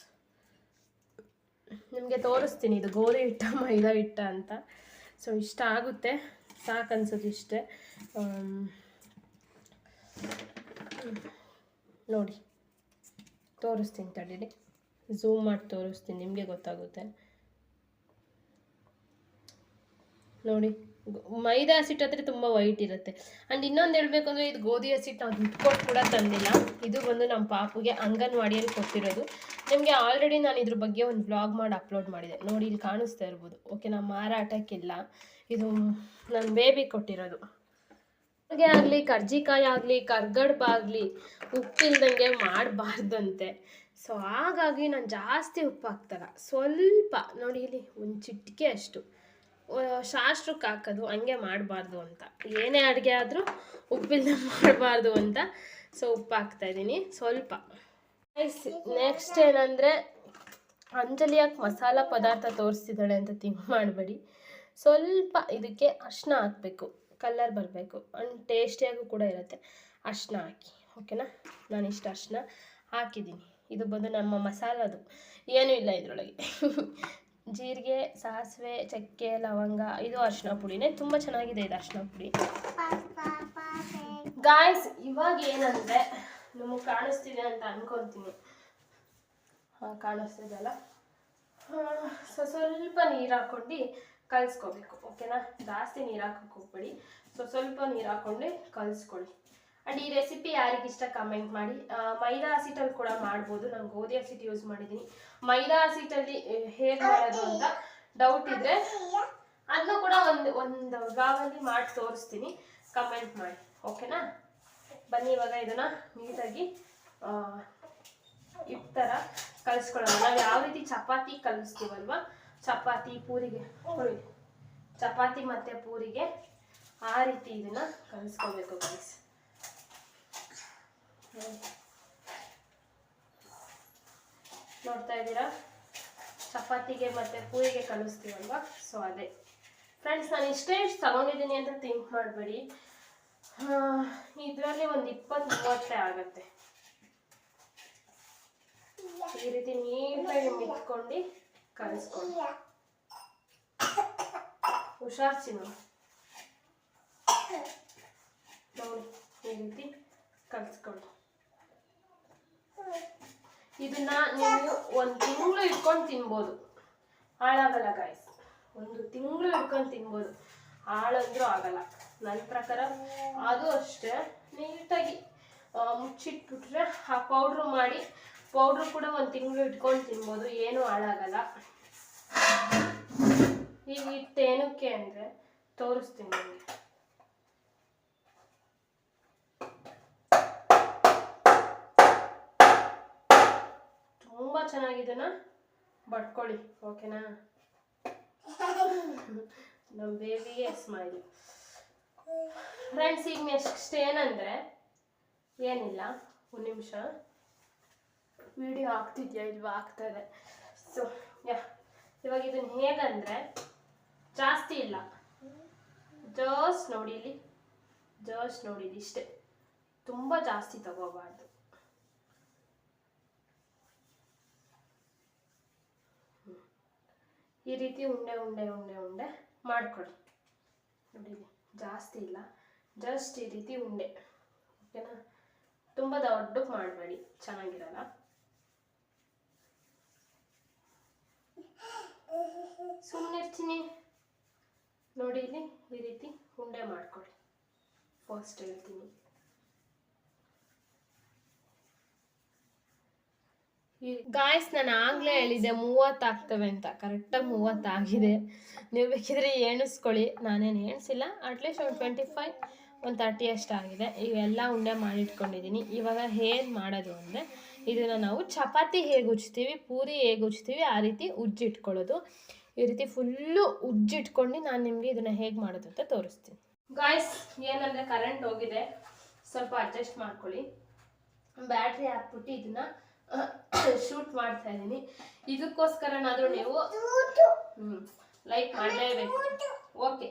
ನಿಮಗೆ ತೋರಿಸ್ತೀನಿ, ಇದು ಗೋಧಿ ಹಿಟ್ಟ, ಮೈದಾ ಹಿಟ್ಟ ಅಂತ. ಸೊ ಇಷ್ಟ ಆಗುತ್ತೆ. ಸಾಕು ಅನ್ಸುತ್ತೆ ಇಷ್ಟೇ. ನೋಡಿ. ತೋರಿಸ್ತೀನಿ ತಡೀರಿ. ಝೂಮ್ ಮಾಡಿ ತೋರಿಸ್ತೀನಿ, ನಿಮಗೆ ಗೊತ್ತಾಗುತ್ತೆ. ನೋಡಿ. ಮೈದಾ ಹಸಿಟ್ಟು ಆದರೆ ತುಂಬ ವೈಟ್ ಇರುತ್ತೆ. ಆ್ಯಂಡ್ ಇನ್ನೊಂದು ಹೇಳಬೇಕು ಅಂದರೆ ಇದು ಗೋಧಿ ಹಸಿಟ್ಟು ನಾವು ದುಡ್ಡು ಕೂಡ ತಂದಿಲ್ಲ. ಇದು ಬಂದು ನಮ್ಮ ಪಾಪುಗೆ ಅಂಗನವಾಡಿಯಲ್ಲಿ ಕೊಟ್ಟಿರೋದು. ನಿಮಗೆ ಆಲ್ರೆಡಿ ನಾನು ಇದ್ರ ಬಗ್ಗೆ ಒಂದು ಬ್ಲಾಗ್ ಮಾಡಿ ಅಪ್ಲೋಡ್ ಮಾಡಿದೆ. ನೋಡಿ, ಇಲ್ಲಿ ಕಾಣಿಸ್ತಾ ಇರ್ಬೋದು. ಓಕೆ ನಾವು ಮಾರಾಟಕ್ಕಿಲ್ಲ. ಇದು ನನ್ನ ಬೇಬಿ ಕೊಟ್ಟಿರೋದು. ಹಾಗೆ ಆಗಲಿ, ಕರ್ಜಿಕಾಯಿ ಆಗಲಿ, ಕರ್ಗಡ್ಬ ಆಗಲಿ, ಉಪ್ಪಿಲ್ದಂಗೆ ಮಾಡಬಾರ್ದಂತೆ. ಸೊ ಹಾಗಾಗಿ ನಾನು ಜಾಸ್ತಿ ಉಪ್ಪು ಹಾಕ್ತಲ್ಲ ಸ್ವಲ್ಪ, ನೋಡಿ ಇಲ್ಲಿ ಒಂದು ಚಿಟಿಕೆ ಅಷ್ಟು. ಶಾಸ್ತ್ರಕ್ಕೆ ಹಾಕೋದು, ಹಂಗೆ ಮಾಡಬಾರ್ದು ಅಂತ. ಏನೇ ಅಡುಗೆ ಆದರೂ ಉಪ್ಪಿಲ್ಲದೆ ಮಾಡಬಾರ್ದು ಅಂತ ಸೊ ಉಪ್ಪು ಹಾಕ್ತಾ ಇದ್ದೀನಿ. ಸ್ವಲ್ಪ. ನೆಕ್ಸ್ಟ್ ಏನಂದರೆ ಅಂಜಲಿ ಯಾಕೆ ಮಸಾಲ ಪದಾರ್ಥ ತೋರಿಸ್ತಿದ್ದಾಳೆ ಅಂತ ತಿಂಕ್ ಮಾಡಬೇಡಿ. ಸ್ವಲ್ಪ ಇದಕ್ಕೆ ಅರ್ಶಿನ ಹಾಕಬೇಕು. ಕಲರ್ ಬರಬೇಕು. ಅಂಡ್ ಟೇಸ್ಟಿಯಾಗೂ ಕೂಡ ಇರುತ್ತೆ. ಅರ್ಶಿನ ಹಾಕಿ. ಓಕೆನಾ ನಾನು ಇಷ್ಟು ಅರ್ಶಿನ ಹಾಕಿದ್ದೀನಿ. ಇದು ಬಂದು ನಮ್ಮ ಮಸಾಲದು. ಏನೂ ಇಲ್ಲ ಇದರೊಳಗೆ. ಜೀರಿಗೆ, ಸಾಸಿವೆ, ಚಕ್ಕೆ, ಲವಂಗ, ಇದು ಅರಿಶಿನ ಪುಡಿನೇ ತುಂಬ ಚೆನ್ನಾಗಿದೆ ಇದು ಅರಿಶಿನ ಪುಡಿ. ಗಾಯ್ಸ್ ಇವಾಗ ಏನಂದರೆ ನಮಗೆ ಕಾಣಿಸ್ತಿದೆ ಅಂತ ಅನ್ಕೊಂತೀನಿ. ಹಾಂ ಕಾಣಿಸ್ತಿದೆಯಲ್ಲ ಸ್ವಲ್ಪ ನೀರು ಹಾಕ್ಕೊಂಡು ಕಲಿಸ್ಕೋಬೇಕು ಓಕೆನಾ ಜಾಸ್ತಿ ನೀರು ಹಾಕಕ್ಕೆ ಹೋಗ್ಬೇಡಿ. ಸ್ವಲ್ಪ ನೀರು ಹಾಕ್ಕೊಂಡು ಕಲಿಸ್ಕೊಳ್ಳಿ. ಆ್ಯಂಡ್ ಈ ರೆಸಿಪಿ ಯಾರಿಗಿಷ್ಟ ಕಮೆಂಟ್ ಮಾಡಿ. ಮೈದಾ ಹಸಿಟಲ್ಲಿ ಕೂಡ ಮಾಡ್ಬೋದು. ನಾನು ಗೋಧಿ ಹಸಿಟ್ಟು ಯೂಸ್ ಮಾಡಿದ್ದೀನಿ ಮೈದಾ ಹಸಿಟಲ್ಲಿ ಹೇಗೆ ಮಾಡೋದು ಅಂತ ಡೌಟ್ ಇದ್ರೆ ಅದನ್ನು ಕೂಡ ಒಂದು ಒಂದು ಗಾವಲ್ಲಿ ಮಾಡಿ ತೋರಿಸ್ತೀನಿ. ಕಮೆಂಟ್ ಮಾಡಿ. ಓಕೆನಾ ಬನ್ನಿ ಇವಾಗ ಇದನ್ನು ನೀಟಾಗಿ ಈ ಥರ ಕಲಿಸ್ಕೊಳ್ಳೋಣ. ನಾವು ಯಾವ ರೀತಿ ಚಪಾತಿ ಕಲಿಸ್ತೀವಲ್ವ? ಚಪಾತಿ, ಪೂರಿಗೆ. ಚಪಾತಿ ಮತ್ತು ಪೂರಿಗೆ ಆ ರೀತಿ ಇದನ್ನ ಕಲಿಸ್ಕೋಬೇಕು ಗೈಸ್ ನೋಡ್ತಾ ಇದ್ದೀರಾ? ಚಪಾತಿಗೆ ಮತ್ತು ಪೂರಿಗೆ ಕಲಿಸ್ತೀವಲ್ವ? ಸೊ ಅದೇ. ಫ್ರೆಂಡ್ಸ್ ನಾನು ಇಷ್ಟೇ ಇಷ್ಟು ತಗೊಂಡಿದ್ದೀನಿ ಅಂತ ಥಿಂಕ್ ಮಾಡಬೇಡಿ. ಇದರಲ್ಲಿ ಒಂದು ಇಪ್ಪತ್ತು ಮೂವತ್ತೆ ಆಗುತ್ತೆ. ಈ ರೀತಿ ನೀಟಾಗಿ ಮಿತ್ಕೊಂಡು ಕಲಿಸ್ಕೊಂಡು ಹುಷಾರ್ಸಿ ನೋಡಿ ನೋಡಿ, ಈ ರೀತಿ ಕಲಿಸ್ಕೊಂಡು ಇದನ್ನ ನೀವು ಒಂದು ತಿಂಗಳು ಇಟ್ಕೊಂಡು ತಿನ್ಬೋದು. ಹಾಳಾಗಲ್ಲ ಗಾಯ್ಸ್ ಒಂದು ತಿಂಗಳು ಇಟ್ಕೊಂಡು ತಿನ್ಬೋದು. ಹಾಳಂದ್ರೂ ಆಗಲ್ಲ. ನನ್ನ ಪ್ರಕಾರ ಅದು ಅಷ್ಟೇ. ನೀಟಾಗಿ ಮುಚ್ಚಿಟ್ಬಿಟ್ರೆ ಆ ಪೌಡ್ರು ಮಾಡಿ ಪೌಡ್ರು ಕೂಡ ಒಂದು ತಿಂಗಳು ಇಟ್ಕೊಂಡು ತಿನ್ಬೋದು. ಏನೂ ಹಾಳಾಗಲ್ಲ. ಈಗ ಇಟ್ಟೇನಕ್ಕೆ ಅಂದರೆ ತೋರಿಸ್ತೀನಿ ನಿಮಗೆ. ತುಂಬ ಇದನ್ನ ಬಡ್ಕೊಳ್ಳಿ, ಓಕೆನಾ? ನಮ್ಮ ಬೇಬಿಗೆ ಸ್ಮೈಲ್ ಫ್ರೆಂಡ್ಸ್ ಈಗ ನೆಕ್ಸ್ಟ್ ಏನಂದರೆ, ಏನಿಲ್ಲ, ಒಂದು ನಿಮಿಷ. ವಿಡಿಯೋ ಆಗ್ತಿದ್ಯಾ ಇಲ್ವಾ? ಆಗ್ತದೆ. ಸೊ ಯಾ, ಇವಾಗ ಇದನ್ನ ಹೇಗಂದರೆ, ಜಾಸ್ತಿ ಇಲ್ಲ. ಜಸ್ಟ್ ನೋಡಿ ಇಲ್ಲಿ. ಜಸ್ಟ್ ನೋಡಿ ಇಲ್ಲಿ ಇಷ್ಟೇ. ತುಂಬ ಜಾಸ್ತಿ ತಗೋಬಾರ್ದು. ಈ ರೀತಿ ಉಂಡೆ ಉಂಡೆ ಉಂಡೆ ಉಂಡೆ ಮಾಡ್ಕೊಳ್ಳಿ ನೋಡಿ, ಜಾಸ್ತಿ ಇಲ್ಲ. ಜಸ್ಟ್ ಈ ರೀತಿ ಉಂಡೆ. ಓಕೆನಾ? ತುಂಬ ದೊಡ್ಡಕ್ಕೆ ಮಾಡಬೇಡಿ. ಚೆನ್ನಾಗಿರಲ್ಲ. ಸುಮ್ಮನೆ ಇರ್ತೀನಿ. ನೋಡಿ ಇಲ್ಲಿ ಈ ರೀತಿ ಉಂಡೆ ಮಾಡ್ಕೊಳ್ಳಿ ಫಸ್ಟ್ ಹೇಳ್ತೀನಿ. ಗಾಯ್ಸ್ ನಾನು ಆಗ್ಲೇ ಹೇಳಿದೆ ಮೂವತ್ತು ಆಗ್ತವೆ ಅಂತ. ಕರೆಕ್ಟಾಗಿ ಮೂವತ್ತು ಆಗಿದೆ ನೀವು ಬೇಕಿದ್ರೆ ಎಣಿಸ್ಕೊಳ್ಳಿ. ನಾನೇನು ಎಣಿಸಿಲ್ಲ. ಅಟ್ಲೀಸ್ಟ್ ಒಂದು ಟ್ವೆಂಟಿ ಫೈವ್ ಒಂದು ತರ್ಟಿ ಅಷ್ಟು ಆಗಿದೆ. ಇವೆಲ್ಲ ಉಂಡೆ ಮಾಡಿಟ್ಕೊಂಡಿದ್ದೀನಿ ಇವಾಗ ಏನು ಮಾಡೋದು ಅಂದರೆ, ಇದನ್ನು ನಾವು ಚಪಾತಿ ಹೇಗೆ ಉಜ್ತೀವಿ, ಪೂರಿ ಹೇಗೆ ಉಜ್ತೀವಿ, ಆ ರೀತಿ ಉಜ್ಜಿಟ್ಕೊಳ್ಳೋದು. ಈ ರೀತಿ ಫುಲ್ಲು ಉಜ್ಜಿಟ್ಕೊಂಡು ನಾನು ನಿಮಗೆ ಇದನ್ನು ಹೇಗೆ ಮಾಡೋದು ಅಂತ ತೋರಿಸ್ತೀನಿ. ಗಾಯ್ಸ್ ಏನಂದರೆ ಕರೆಂಟ್ ಹೋಗಿದೆ. ಸ್ವಲ್ಪ ಅಡ್ಜಸ್ಟ್ ಮಾಡ್ಕೊಳ್ಳಿ. ಬ್ಯಾಟ್ರಿ ಹಾಕ್ಬಿಟ್ಟು ಇದನ್ನ ಶೂಟ್ ಮಾಡ್ತಾ ಇದ್ದೀನಿ. ಇದಕ್ಕೋಸ್ಕರನಾದರೂ ನೀವು ಲೈಕ್ ಮಾಡಲೇಬೇಕು. ಓಕೆ.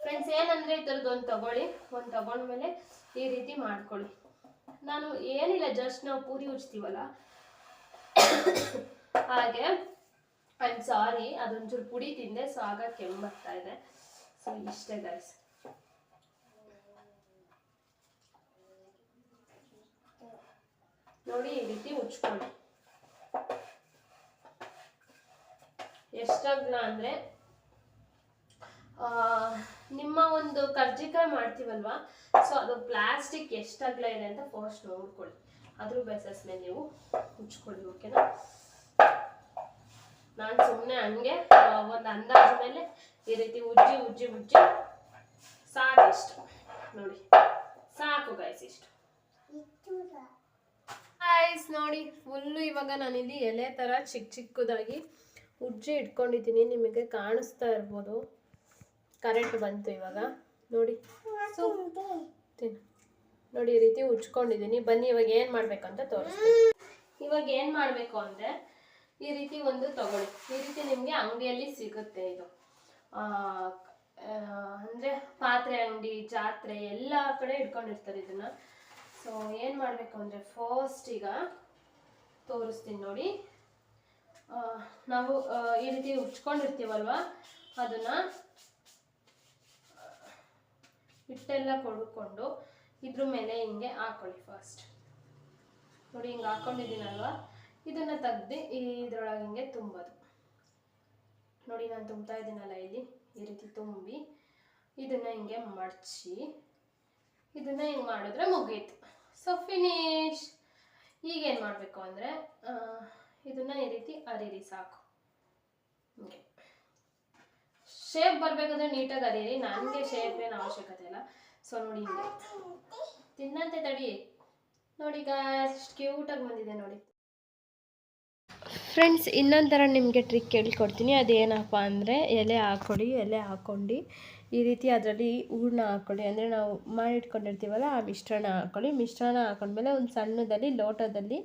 ಫ್ರೆಂಡ್ಸ್ ಏನಂದರೆ ಈ ಥರದ್ದು ಒಂದು ತಗೊಳ್ಳಿ. ಒಂದು ತಗೊಂಡ್ಮೇಲೆ ಈ ರೀತಿ ಮಾಡ್ಕೊಳ್ಳಿ. ನಾನು ಏನಿಲ್ಲ ಜಸ್ಟ್ ನಾವು ಪೂರಿ ಉಜ್ತೀವಲ್ಲ? ಹಾಗೆ ಐ ಸಾರಿ ಅದೊಂಚೂರು ಪುಡಿ ತಿಂದೆ ಸೊ ಆಗ ಕೆಮ್ಮು ಬರ್ತಾ ಇದೆ. ಸೊ ಇಷ್ಟೇ ಗೈಸ್ ನೋಡಿ ಈ ರೀತಿ ಮುಚ್ಕೊಳ್ಳಿ. ಎಷ್ಟಗ್ಲ ಅಂದ್ರೆ ಆ, ನಿಮ್ಮ ಒಂದು ಕರ್ಜಿಕಾಯಿ ಮಾಡ್ತೀವಲ್ವಾ? ಸೊ ಅದು ಪ್ಲಾಸ್ಟಿಕ್ ಎಷ್ಟು ಅಗಲ ಇದೆ ಅಂತ ಫಸ್ಟ್ ನೋಡ್ಕೊಳ್ಳಿ. ಅದ್ರ ಬೇಸಸ್ ಮೇಲೆ ನೀವು ಉಚ್ಕೊಳ್ಳಿ ಓಕೆನಾ ನಾನು ಸುಮ್ಮನೆ ಹಂಗೆ ಒಂದು ಅಂದಾಜು ಮೇಲೆ ಈ ರೀತಿ ಉಜ್ಜಿ ಉಜ್ಜಿ ಉಜ್ಜಿ. ಸಾಕು ನೋಡಿ ಸಾಕು ಗೈಸ್ ಇಷ್ಟು. ನೋಡಿ, ಫುಲ್ಲು ಇವಾಗ ನಾನಿಲ್ಲಿ ಎಲೆ ಥರ ಚಿಕ್ಕ ಚಿಕ್ಕದಾಗಿ ಉಜ್ಜಿ ಇಟ್ಕೊಂಡಿದ್ದೀನಿ. ನಿಮಗೆ ಕಾಣಿಸ್ತಾ ಇರ್ಬೋದು. ಕರೆಂಟ್ ಬಂತು ಇವಾಗ. ನೋಡಿ ನೋಡಿ, ಈ ರೀತಿ ಉಜ್ಕೊಂಡಿದ್ದೀನಿ. ಬನ್ನಿ, ಇವಾಗ ಏನು ಮಾಡಬೇಕು ಅಂತ ತೋರಿಸ್ತೀನಿ. ಇವಾಗ ಏನು ಮಾಡಬೇಕು ಅಂದರೆ, ಈ ರೀತಿ ಒಂದು ತಗೊಳ್ಳಿ. ಈ ರೀತಿ ನಿಮಗೆ ಅಂಗಡಿಯಲ್ಲಿ ಸಿಗುತ್ತೆ ಇದು. ಅಂದ್ರೆ ಪಾತ್ರೆ, ಅಂಗಡಿ, ಜಾತ್ರೆ, ಎಲ್ಲ ಕಡೆ ಇಟ್ಕೊಂಡಿರ್ತಾರೆ ಇದನ್ನು. ಸೊ ಏನು ಮಾಡಬೇಕು ಅಂದರೆ ಫಸ್ಟ್ ಈಗ ತೋರಿಸ್ತೀನಿ ನೋಡಿ. ನಾವು ಈ ರೀತಿ ಉಚ್ಕೊಂಡಿರ್ತೀವಲ್ವ? ಅದನ್ನ ಹಿಟ್ಟೆಲ್ಲ ಕೊಡ್ಕೊಂಡು ಇದ್ರ ಮೇಲೆ ಹಿಂಗೆ ಹಾಕೊಳ್ಳಿ ಫಸ್ಟ್ ನೋಡಿ ಹಿಂಗೆ ಹಾಕೊಂಡಿದ್ದೀನಲ್ವ? ಇದನ್ನ ತೆಗ್ದು ಇದ್ರೊಳಗೆ ಹಿಂಗೆ ತುಂಬೋದು. ನೋಡಿ ನಾನು ತುಂಬ್ತಾ ಇದ್ದೀನಲ್ಲ ಇಲ್ಲಿ, ಈ ರೀತಿ ತುಂಬಿ ಇದನ್ನ ಹಿಂಗೆ ಮಡಚಿ, ಇದನ್ನ ಹಿಂಗೆ ಮಾಡಿದ್ರೆ ಮುಗೀತು. ಸೊ ಫಿನಿಶ್ ಈಗೇನು ಮಾಡಬೇಕು ಅಂದರೆ ಇದನ್ನ ಈ ರೀತಿ ಅರಿರಿ ಸಾಕು. ಹಿಂಗೆ ಶೇಪ್ ಬರಬೇಕಂದ್ರೆ ನೀಟಾಗಿ ಅರಿರಿ. ನನಗೆ ಶೇಪ್ ಏನು ಅವಶ್ಯಕತೆ ಇಲ್ಲ. ಸೊ ನೋಡಿ ತಿನ್ನಂತೆ ತಡಿ. ನೋಡಿ ಈಗ ಎಷ್ಟು ಕ್ಯೂಟಾಗಿ ಬಂದಿದೆ ನೋಡಿ. ಫ್ರೆಂಡ್ಸ್ ಇನ್ನೊಂದು ಥರ ನಿಮಗೆ ಟ್ರಿಕ್ ಹೇಳ್ಕೊಡ್ತೀನಿ ಅದೇನಪ್ಪ ಅಂದರೆ ಎಲೆ ಹಾಕ್ಕೊಡಿ ಎಲೆ ಹಾಕ್ಕೊಂಡು ಈ ರೀತಿ ಅದರಲ್ಲಿ ಹೂರ್ಣ ಹಾಕ್ಕೊಳ್ಳಿ ಅಂದರೆ ನಾವು ಮಾಡಿಟ್ಕೊಂಡಿರ್ತೀವಲ್ಲ, ಆ ಮಿಶ್ರಣ ಹಾಕ್ಕೊಳ್ಳಿ ಮಿಶ್ರಣ ಹಾಕೊಂಡ್ಮೇಲೆ ಒಂದು ಸಣ್ಣದಲ್ಲಿ, ಲೋಟದಲ್ಲಿ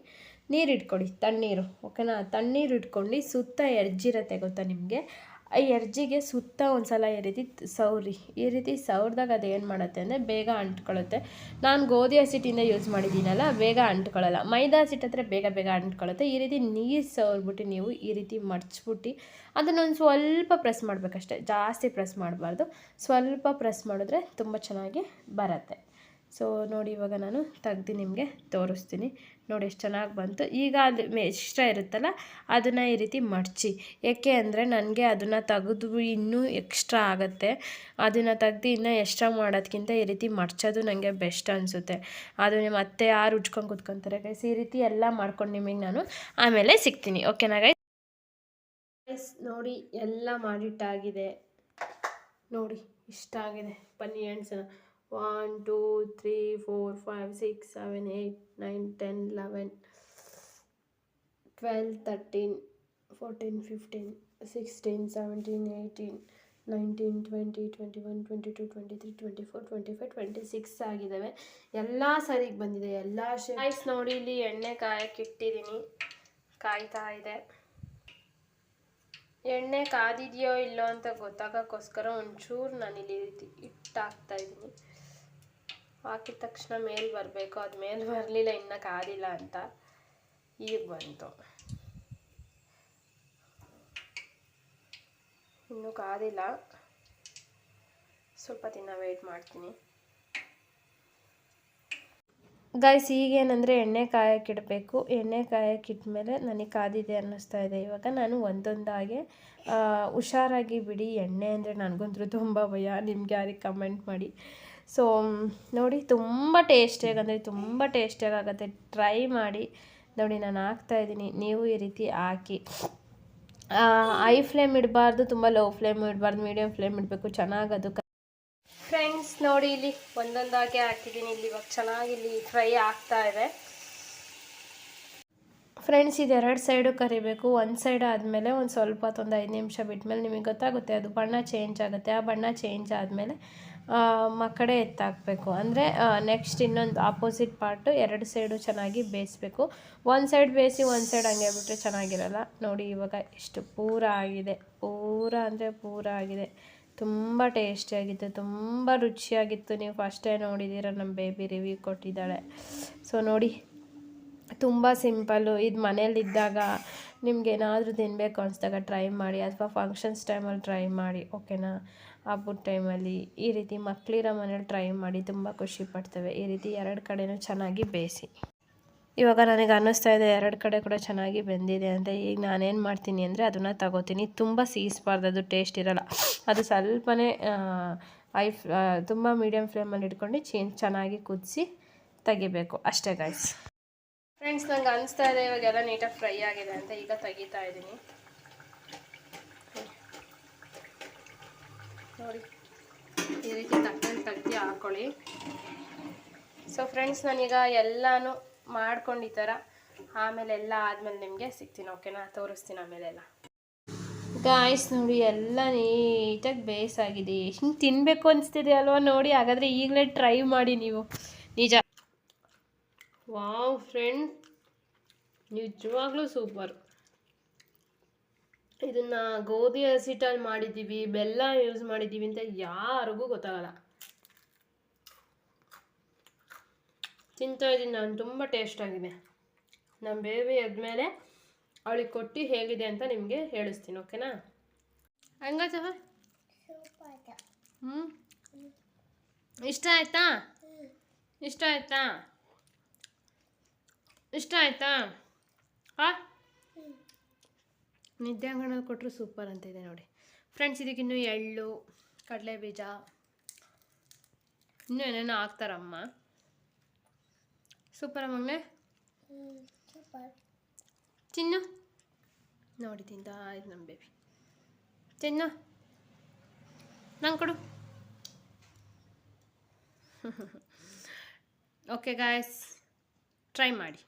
ನೀರು ಇಟ್ಕೊಳ್ಳಿ ತಣ್ಣೀರು ಓಕೆನಾ ತಣ್ಣೀರು ಇಟ್ಕೊಂಡು ಸುತ್ತ ಎರ್ಜಿರತ್ತೆ ಗೊತ್ತಾ ನಿಮಗೆ. ಆ ಎರ್ಜಿಗೆ ಸುತ್ತ ಒಂದು ಸಲ ಈ ರೀತಿ ಸೌರಿ. ಈ ರೀತಿ ಸೌರಿದಾಗ ಅದು ಏನು ಮಾಡುತ್ತೆ ಅಂದರೆ ಬೇಗ ಅಂಟ್ಕೊಳ್ಳುತ್ತೆ ನಾನು ಗೋಧಿ ಹಸಿಟ್ಟಿಂದ ಯೂಸ್ ಮಾಡಿದ್ದೀನಲ್ಲ ಬೇಗ ಅಂಟ್ಕೊಳ್ಳಲ್ಲ ಮೈದಾ ಹಸಿಟ್ಟು ಹತ್ರ ಬೇಗ ಬೇಗ ಅಂಟ್ಕೊಳ್ಳುತ್ತೆ ಈ ರೀತಿ ನೀರು ಸೌರ್ಬಿಟ್ಟು ನೀವು ಈ ರೀತಿ ಮಡ್ಚ್ಬಿಟ್ಟು ಅದನ್ನೊಂದು ಸ್ವಲ್ಪ ಪ್ರೆಸ್ ಮಾಡಬೇಕಷ್ಟೆ. ಜಾಸ್ತಿ ಪ್ರೆಸ್ ಮಾಡಬಾರ್ದು. ಸ್ವಲ್ಪ ಪ್ರೆಸ್ ಮಾಡಿದ್ರೆ ತುಂಬ ಚೆನ್ನಾಗಿ ಬರುತ್ತೆ. ಸೊ ನೋಡಿ ಇವಾಗ ನಾನು ತೆಗ್ದು ನಿಮಗೆ ತೋರಿಸ್ತೀನಿ. ನೋಡಿ ಎಷ್ಟು ಚೆನ್ನಾಗಿ ಬಂತು. ಈಗ ಅದು ಇಷ್ಟ ಇರುತ್ತಲ್ಲ, ಅದನ್ನು ಈ ರೀತಿ ಮಡಚಿ. ಏಕೆ ಅಂದರೆ ನನಗೆ ಅದನ್ನು ತೆಗೆದು ಇನ್ನೂ ಎಕ್ಸ್ಟ್ರಾ ಆಗುತ್ತೆ. ಅದನ್ನು ತೆಗ್ದು ಇನ್ನೂ ಎಕ್ಸ್ಟ್ರಾ ಮಾಡೋದಕ್ಕಿಂತ ಈ ರೀತಿ ಮಡ್ಚೋದು ನನಗೆ ಬೆಸ್ಟ್ ಅನಿಸುತ್ತೆ. ಅದು ನಿಮ್ಮ ಅತ್ತೆ ಯಾರು ಉಜ್ಕೊಂಡು ಕೂತ್ಕೊತಾರೆ ಗೈಸ್ ಈ ರೀತಿ ಎಲ್ಲ ಮಾಡ್ಕೊಂಡು ನಿಮಗೆ ನಾನು ಆಮೇಲೆ ಸಿಗ್ತೀನಿ. ಓಕೆನಾ ಗೈಸ್ ನೋಡಿ, ಎಲ್ಲ ಮಾಡಿಟ್ಟಾಗಿದೆ. ನೋಡಿ ಇಷ್ಟ ಆಗಿದೆ ಬನ್ನಿ ಎಣ್ಸೋಣ one two three four five six seven eight nine ten eleven twelve thirteen fourteen fifteen sixteen seventeen eighteen nineteen twenty twenty one twenty two twenty three twenty four twenty five twenty six ಆಗಿದ್ದಾವೆ ಎಲ್ಲ ಸರಿಗೆ ಬಂದಿದೆ. ಎಲ್ಲ ಶೈಸ್ ನೋಡಿ, ಇಲ್ಲಿ ಎಣ್ಣೆ ಕಾಯಕ್ಕೆ ಇಟ್ಟಿದ್ದೀನಿ. ಕಾಯ್ತಾ ಇದೆ. ಎಣ್ಣೆ ಕಾದಿದೆಯೋ ಇಲ್ಲೋ ಅಂತ ಗೊತ್ತಾಗೋಕ್ಕೋಸ್ಕರ ಒಂಚೂರು ನಾನು ಇಲ್ಲಿ ರೀತಿ ಹಿಟ್ಟು ಹಾಕ್ತಾ ಇದ್ದೀನಿ. ಹಾಕಿದ ತಕ್ಷಣ ಮೇಲೆ ಬರಬೇಕು, ಅದು ಮೇಲೆ ಬರಲಿಲ್ಲ, ಇನ್ನು ಕಾದಿಲ್ಲ ಅಂತ. ಈಗ ಬಂತು. ಇನ್ನೂ ಕಾದಿಲ್ಲ. ಸ್ವಲ್ಪ ದಿನ ವೆಯ್ಟ್ ಮಾಡ್ತೀನಿ. ಗೈಸ್ ಈಗೇನಂದರೆ ಎಣ್ಣೆ ಕಾಯಕ್ಕಿಡಬೇಕು ಎಣ್ಣೆ ಕಾಯಕ್ಕಿಟ್ಮೇಲೆ ನನಗೆ ಕಾದಿದೆ ಅನ್ನಿಸ್ತಾ ಇದೆ. ಇವಾಗ ನಾನು ಒಂದೊಂದಾಗೆ ಹುಷಾರಾಗಿ ಬಿಡಿ ಎಣ್ಣೆ ಅಂದರೆ ನನಗಂತೂ ತುಂಬ ಭಯ. ನಿಮ್ಗೆ ಯಾರಿಗೆ ಕಮೆಂಟ್ ಮಾಡಿ. ಸೊ, ನೋಡಿ, ತುಂಬ ಟೇಸ್ಟಿಯಾಗಿ, ಅಂದರೆ ತುಂಬ ಟೇಸ್ಟಿಯಾಗಿ ಆಗುತ್ತೆ. ಟ್ರೈ ಮಾಡಿ. ನೋಡಿ, ನಾನು ಹಾಕ್ತಾ ಇದ್ದೀನಿ. ನೀವು ಈ ರೀತಿ ಹಾಕಿ. ಐ ಫ್ಲೇಮ್ ಇಡಬಾರ್ದು, ತುಂಬ ಲೋ ಫ್ಲೇಮ್ ಇಡಬಾರ್ದು ಮೀಡಿಯಮ್ ಫ್ಲೇಮ್ ಇಡಬೇಕು. ಚೆನ್ನಾಗಿ ಅದು ಫ್ರೆಂಡ್ಸ್ ನೋಡಿ, ಇಲ್ಲಿ ಒಂದೊಂದಾಗಿ ಹಾಕಿದ್ದೀನಿ. ಇಲ್ಲಿ ಇವಾಗ ಚೆನ್ನಾಗಿ ಇಲ್ಲಿ ಫ್ರೈ ಆಗ್ತಾ ಇದೆ. ಫ್ರೆಂಡ್ಸ್ ಇದು ಎರಡು ಸೈಡು ಕರಿಬೇಕು. ಒಂದು ಸೈಡ್ ಆದಮೇಲೆ ಒಂದು ಸ್ವಲ್ಪ ಹೊತ್ತು ಒಂದು ಐದು ನಿಮಿಷ ಬಿಟ್ಮೇಲೆ ನಿಮಗೆ ಗೊತ್ತಾಗುತ್ತೆ. ಅದು ಬಣ್ಣ ಚೇಂಜ್ ಆಗುತ್ತೆ. ಆ ಬಣ್ಣ ಚೇಂಜ್ ಆದಮೇಲೆ ಮಕ್ಕಡೆ ಎತ್ತಾಕಬೇಕು. ಅಂದರೆ ನೆಕ್ಸ್ಟ್ ಇನ್ನೊಂದು ಆಪೋಸಿಟ್ ಪಾರ್ಟು ಎರಡು ಸೈಡು ಚೆನ್ನಾಗಿ ಬೇಯಿಸ್ಬೇಕು. ಒಂದು ಸೈಡ್ ಬೇಯಿಸಿ, ಒಂದು ಸೈಡ್ ಹಂಗೆ ಬಿಟ್ಟರೆ ಚೆನ್ನಾಗಿರಲ್ಲ. ನೋಡಿ, ಇವಾಗ ಎಷ್ಟು ಪೂರ ಆಗಿದೆ. ಪೂರ ಅಂದರೆ ಪೂರ ಆಗಿದೆ. ತುಂಬ ಟೇಸ್ಟಿಯಾಗಿತ್ತು ತುಂಬ ರುಚಿಯಾಗಿತ್ತು. ನೀವು ಫಸ್ಟೇ ನೋಡಿದ್ದೀರ ನಮ್ಮ ಬೇಬಿ ರಿವ್ಯೂ ಕೊಟ್ಟಿದ್ದಾಳೆ. ಸೊ ನೋಡಿ, ತುಂಬ ಸಿಂಪಲ್ಲು ಇದು ಮನೇಲಿದ್ದಾಗ ನಿಮ್ಗೆ ಏನಾದರೂ ತಿನ್ನಬೇಕು ಅನಿಸ್ದಾಗ ಟ್ರೈ ಮಾಡಿ. ಅಥವಾ ಫಂಕ್ಷನ್ಸ್ ಟೈಮಲ್ಲಿ ಟ್ರೈ ಮಾಡಿ. ಓಕೆನಾ ಹಬ್ಬದ ಟೈಮಲ್ಲಿ ಈ ರೀತಿ ಮಕ್ಕಳಿರೋ ಮನೇಲಿ ಟ್ರೈ ಮಾಡಿ ತುಂಬ ಖುಷಿ ಪಡ್ತವೆ. ಈ ರೀತಿ ಎರಡು ಕಡೆನೂ ಚೆನ್ನಾಗಿ ಬೇಯಿಸಿ. ಇವಾಗ ನನಗೆ ಅನ್ನಿಸ್ತಾ ಇದೆ ಎರಡು ಕಡೆ ಕೂಡ ಚೆನ್ನಾಗಿ ಬೆಂದಿದೆ ಅಂತ. ಈಗ ನಾನೇನು ಮಾಡ್ತೀನಿ ಅಂದರೆ ಅದನ್ನು ತಗೋತೀನಿ. ತುಂಬ ಸೀಸ್ಬಾರ್ದು ಅದು ಟೇಸ್ಟ್ ಇರಲ್ಲ. ಅದು ಸ್ವಲ್ಪನೇ ಐ ತುಂಬ ಮೀಡಿಯಮ್ ಫ್ಲೇಮಲ್ಲಿ ಇಟ್ಕೊಂಡು ಚೆನ್ನಾಗಿ ಕುದಿಸಿ ತೆಗಿಬೇಕು. ಅಷ್ಟೇ ಗಾಯ್ಸ್ ಫ್ರೆಂಡ್ಸ್ ನಂಗೆ ಅನಿಸ್ತಾ ಇದೆ ಇವಾಗೆಲ್ಲ ನೀಟಾಗಿ ಫ್ರೈ ಆಗಿದೆ ಅಂತ. ಈಗ ತೆಗಿತಾ ಇದ್ದೀನಿ. ನೋಡಿ. ಈ ರೀತಿ ತಕ್ಕಂಡು ತಟ್ಟಿ ಹಾಕ್ಕೊಳ್ಳಿ ಸೊ ಫ್ರೆಂಡ್ಸ್ ನಾನೀಗ ಎಲ್ಲನೂ ಮಾಡ್ಕೊಂಡು ಈ ಥರ ಆಮೇಲೆ ಎಲ್ಲ ಆದಮೇಲೆ ನಿಮಗೆ ಸಿಗ್ತೀನಿ ಓಕೆನಾ ತೋರಿಸ್ತೀನಿ ಆಮೇಲೆ ಎಲ್ಲ. ಗಾಯ್ಸ್ ನೋಡಿ ಎಲ್ಲ ನೀಟಾಗಿ ಬೇಯಿಸಾಗಿದೆ. ಹಿಂಗೆ ತಿನ್ನಬೇಕು ಅನಿಸ್ತಿದೆ ಅಲ್ವಾ? ನೋಡಿ, ಹಾಗಾದರೆ ಈಗಲೇ ಟ್ರೈ ಮಾಡಿ ನೀವು. ನಿಜ. ವಾವ್ ಫ್ರೆಂಡ್ ನಿಜವಾಗ್ಲೂ ಸೂಪರ್ ಇದನ್ನು ಗೋಧಿ ಹಸಿಟ್ಟಲ್ಲಿ ಮಾಡಿದ್ದೀವಿ ಬೆಲ್ಲ ಯೂಸ್ ಮಾಡಿದ್ದೀವಿ ಅಂತ ಯಾರಿಗೂ ಗೊತ್ತಾಗಲ್ಲ. ತಿಂತಾ ಇದ್ದೀನಿ ನಾನು, ತುಂಬ ಟೇಸ್ಟ್ ಆಗಿದೆ. ನಮ್ಮ ಬೇಬಿ ಆದಮೇಲೆ ಅವಳಿಗೆ ಕೊಟ್ಟು ಹೇಗಿದೆ ಅಂತ ನಿಮಗೆ ಹೇಳಿಸ್ತೀನಿ ಓಕೆನಾ ಹಂಗಾಚವ ಹ್ಞೂ ಇಷ್ಟ ಆಯ್ತಾ? ಇಷ್ಟ ಆಯ್ತಾ? ಇಷ್ಟ ಆಯ್ತಾ? ಹಾಂ ನಿದ್ದೆ ಅಂಗಣದಲ್ಲಿ ಕೊಟ್ಟರು ಸೂಪರ್ ಅಂತ ಇದೆ ನೋಡಿ ಫ್ರೆಂಡ್ಸ್ ಇದಕ್ಕಿನ್ನೂ ಎಳ್ಳು ಕಡಲೆ ಬೀಜ ಇನ್ನೂ ಏನೇನೋ ಹಾಕ್ತಾರಮ್ಮ. ಸೂಪರ್ ಅಮ್ಮಂಗೆ ತಿನ್ನು ನೋಡಿ ತಿಂತ ಇದು ನಮ್ಮ ಬೇಬಿ ಚಿನ್ನ? ನಂಗೆ ಕೊಡು. ಓಕೆ ಗಾಯ್ಸ್ ಟ್ರೈ ಮಾಡಿ.